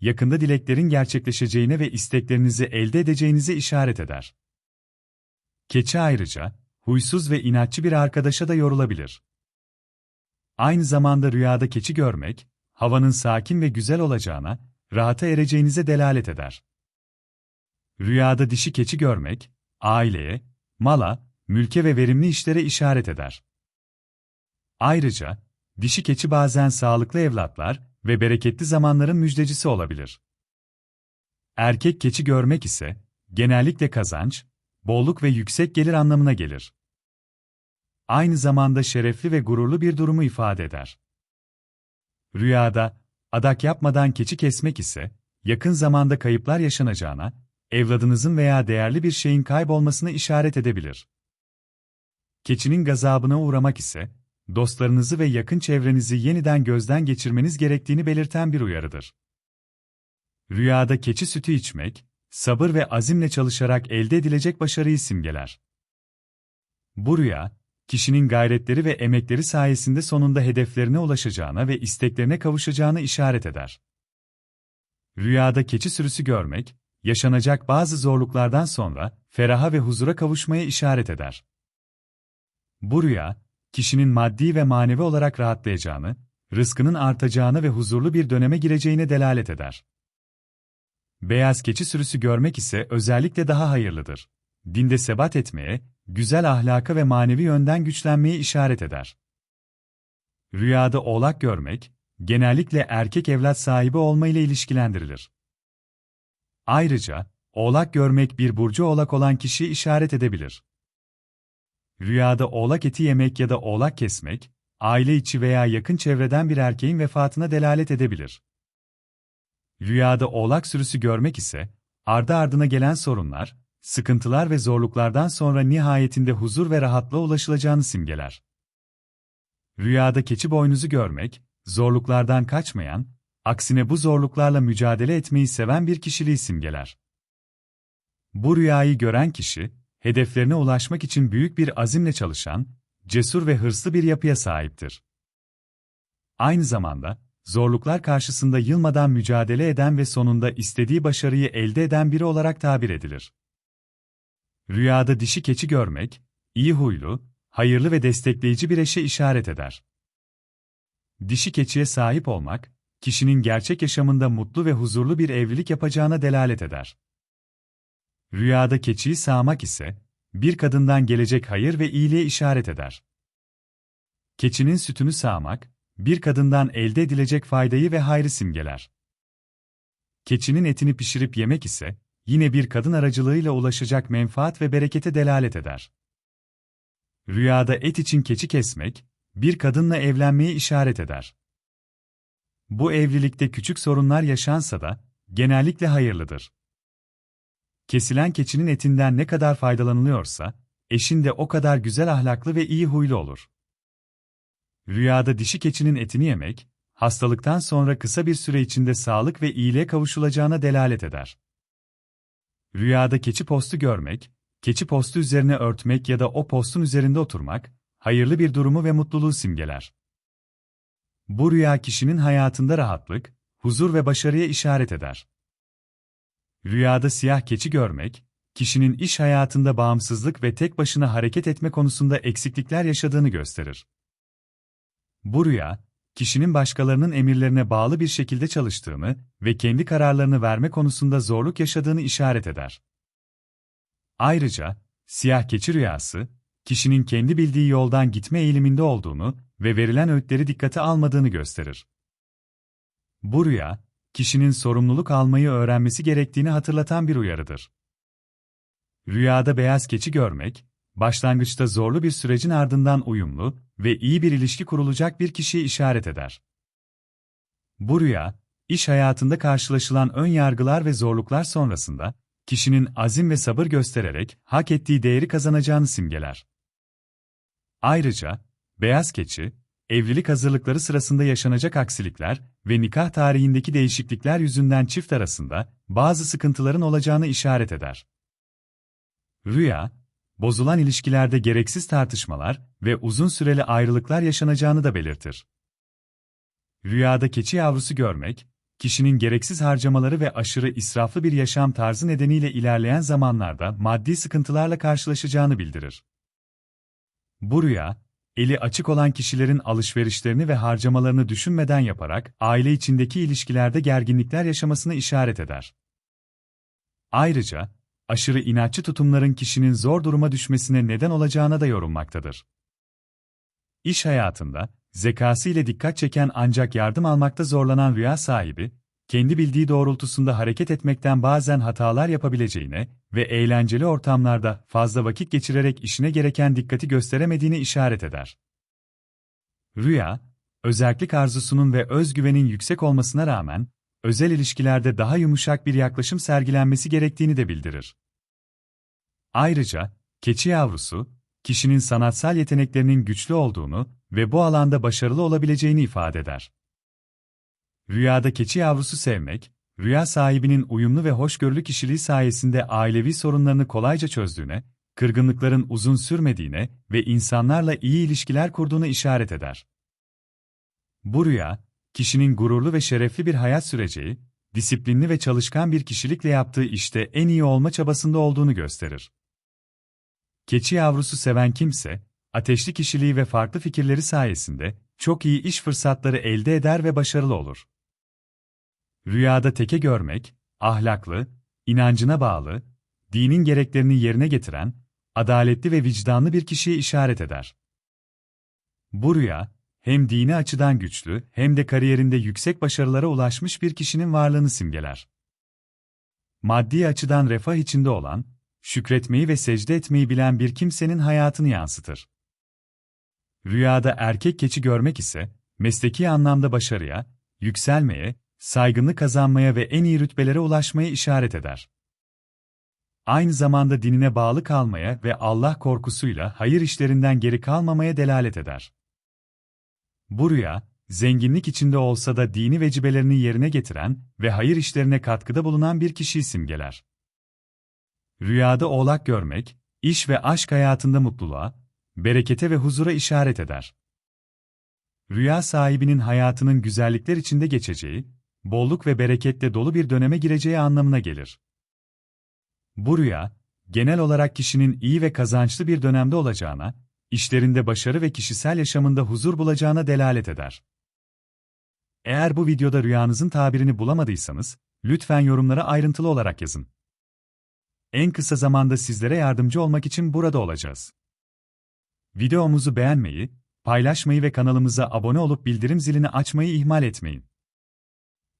yakında dileklerin gerçekleşeceğine ve isteklerinizi elde edeceğinize işaret eder. Keçi ayrıca, huysuz ve inatçı bir arkadaşa da yorulabilir. Aynı zamanda rüyada keçi görmek, havanın sakin ve güzel olacağına, rahata ereceğinize delalet eder. Rüyada dişi keçi görmek, aileye, mala, mülke ve verimli işlere işaret eder. Ayrıca, dişi keçi bazen sağlıklı evlatlar ve bereketli zamanların müjdecisi olabilir. Erkek keçi görmek ise, genellikle kazanç, bolluk ve yüksek gelir anlamına gelir. Aynı zamanda şerefli ve gururlu bir durumu ifade eder. Rüyada, adak yapmadan keçi kesmek ise, yakın zamanda kayıplar yaşanacağına, evladınızın veya değerli bir şeyin kaybolmasına işaret edebilir. Keçinin gazabına uğramak ise, dostlarınızı ve yakın çevrenizi yeniden gözden geçirmeniz gerektiğini belirten bir uyarıdır. Rüyada keçi sütü içmek, sabır ve azimle çalışarak elde edilecek başarıyı simgeler. Bu rüya, kişinin gayretleri ve emekleri sayesinde sonunda hedeflerine ulaşacağına ve isteklerine kavuşacağına işaret eder. Rüyada keçi sürüsü görmek, yaşanacak bazı zorluklardan sonra feraha ve huzura kavuşmaya işaret eder. Bu rüya, kişinin maddi ve manevi olarak rahatlayacağını, rızkının artacağını ve huzurlu bir döneme gireceğine delalet eder. Beyaz keçi sürüsü görmek ise özellikle daha hayırlıdır. Dinde sebat etmeye, güzel ahlaka ve manevi yönden güçlenmeye işaret eder. Rüyada oğlak görmek, genellikle erkek evlat sahibi olma ile ilişkilendirilir. Ayrıca, oğlak görmek bir burcu oğlak olan kişiyi işaret edebilir. Rüyada oğlak eti yemek ya da oğlak kesmek, aile içi veya yakın çevreden bir erkeğin vefatına delalet edebilir. Rüyada oğlak sürüsü görmek ise, ardı ardına gelen sorunlar, sıkıntılar ve zorluklardan sonra nihayetinde huzur ve rahatlığa ulaşılacağını simgeler. Rüyada keçi boynuzu görmek, zorluklardan kaçmayan, aksine bu zorluklarla mücadele etmeyi seven bir kişiliği simgeler. Bu rüyayı gören kişi, hedeflerine ulaşmak için büyük bir azimle çalışan, cesur ve hırslı bir yapıya sahiptir. Aynı zamanda, zorluklar karşısında yılmadan mücadele eden ve sonunda istediği başarıyı elde eden biri olarak tabir edilir. Rüyada dişi keçi görmek, iyi huylu, hayırlı ve destekleyici bir eşe işaret eder. Dişi keçiye sahip olmak, kişinin gerçek yaşamında mutlu ve huzurlu bir evlilik yapacağına delalet eder. Rüyada keçiyi sağmak ise, bir kadından gelecek hayır ve iyiliğe işaret eder. Keçinin sütünü sağmak, bir kadından elde edilecek faydayı ve hayrı simgeler. Keçinin etini pişirip yemek ise, yine bir kadın aracılığıyla ulaşacak menfaat ve berekete delalet eder. Rüyada et için keçi kesmek, bir kadınla evlenmeyi işaret eder. Bu evlilikte küçük sorunlar yaşansa da, genellikle hayırlıdır. Kesilen keçinin etinden ne kadar faydalanılıyorsa, eşin de o kadar güzel ahlaklı ve iyi huylu olur. Rüyada dişi keçinin etini yemek, hastalıktan sonra kısa bir süre içinde sağlık ve iyiliğe kavuşulacağına delalet eder. Rüyada keçi postu görmek, keçi postu üzerine örtmek ya da o postun üzerinde oturmak, hayırlı bir durumu ve mutluluğu simgeler. Bu rüya kişinin hayatında rahatlık, huzur ve başarıya işaret eder. Rüyada siyah keçi görmek, kişinin iş hayatında bağımsızlık ve tek başına hareket etme konusunda eksiklikler yaşadığını gösterir. Bu rüya, kişinin başkalarının emirlerine bağlı bir şekilde çalıştığını ve kendi kararlarını verme konusunda zorluk yaşadığını işaret eder. Ayrıca, siyah keçi rüyası, kişinin kendi bildiği yoldan gitme eğiliminde olduğunu ve verilen öğütleri dikkate almadığını gösterir. Bu rüya, kişinin sorumluluk almayı öğrenmesi gerektiğini hatırlatan bir uyarıdır. Rüyada beyaz keçi görmek, başlangıçta zorlu bir sürecin ardından uyumlu ve iyi bir ilişki kurulacak bir kişiyi işaret eder. Bu rüya, iş hayatında karşılaşılan ön yargılar ve zorluklar sonrasında, kişinin azim ve sabır göstererek hak ettiği değeri kazanacağını simgeler. Ayrıca, beyaz keçi, evlilik hazırlıkları sırasında yaşanacak aksilikler ve nikah tarihindeki değişiklikler yüzünden çift arasında bazı sıkıntıların olacağını işaret eder. Rüya, bozulan ilişkilerde gereksiz tartışmalar ve uzun süreli ayrılıklar yaşanacağını da belirtir. Rüyada keçi yavrusu görmek, kişinin gereksiz harcamaları ve aşırı israflı bir yaşam tarzı nedeniyle ilerleyen zamanlarda maddi sıkıntılarla karşılaşacağını bildirir. Bu rüya, eli açık olan kişilerin alışverişlerini ve harcamalarını düşünmeden yaparak aile içindeki ilişkilerde gerginlikler yaşamasını işaret eder. Ayrıca, aşırı inatçı tutumların kişinin zor duruma düşmesine neden olacağına da yorulmaktadır. İş hayatında, zekası ile dikkat çeken ancak yardım almakta zorlanan rüya sahibi, kendi bildiği doğrultusunda hareket etmekten bazen hatalar yapabileceğine ve eğlenceli ortamlarda fazla vakit geçirerek işine gereken dikkati gösteremediğini işaret eder. Rüya, özellik arzusunun ve özgüvenin yüksek olmasına rağmen, özel ilişkilerde daha yumuşak bir yaklaşım sergilenmesi gerektiğini de bildirir. Ayrıca, keçi yavrusu, kişinin sanatsal yeteneklerinin güçlü olduğunu ve bu alanda başarılı olabileceğini ifade eder. Rüyada keçi yavrusu sevmek, rüya sahibinin uyumlu ve hoşgörülü kişiliği sayesinde ailevi sorunlarını kolayca çözdüğüne, kırgınlıkların uzun sürmediğine ve insanlarla iyi ilişkiler kurduğunu işaret eder. Bu rüya, kişinin gururlu ve şerefli bir hayat süreceği, disiplinli ve çalışkan bir kişilikle yaptığı işte en iyi olma çabasında olduğunu gösterir. Keçi yavrusu seven kimse, ateşli kişiliği ve farklı fikirleri sayesinde çok iyi iş fırsatları elde eder ve başarılı olur. Rüyada teke görmek, ahlaklı, inancına bağlı, dinin gereklerini yerine getiren, adaletli ve vicdanlı bir kişiye işaret eder. Bu rüya, hem dini açıdan güçlü hem de kariyerinde yüksek başarılara ulaşmış bir kişinin varlığını simgeler. Maddi açıdan refah içinde olan, şükretmeyi ve secde etmeyi bilen bir kimsenin hayatını yansıtır. Rüyada erkek keçi görmek ise, mesleki anlamda başarıya, yükselmeye, saygınlık kazanmaya ve en iyi rütbelere ulaşmaya işaret eder. Aynı zamanda dinine bağlı kalmaya ve Allah korkusuyla hayır işlerinden geri kalmamaya delalet eder. Bu rüya, zenginlik içinde olsa da dini vecibelerini yerine getiren ve hayır işlerine katkıda bulunan bir kişiyi simgeler. Rüyada oğlak görmek, iş ve aşk hayatında mutluluğa, berekete ve huzura işaret eder. Rüya sahibinin hayatının güzellikler içinde geçeceği, bolluk ve bereketle dolu bir döneme gireceği anlamına gelir. Bu rüya, genel olarak kişinin iyi ve kazançlı bir dönemde olacağına, işlerinde başarı ve kişisel yaşamında huzur bulacağına delalet eder. Eğer bu videoda rüyanızın tabirini bulamadıysanız, lütfen yorumlara ayrıntılı olarak yazın. En kısa zamanda sizlere yardımcı olmak için burada olacağız. Videomuzu beğenmeyi, paylaşmayı ve kanalımıza abone olup bildirim zilini açmayı ihmal etmeyin.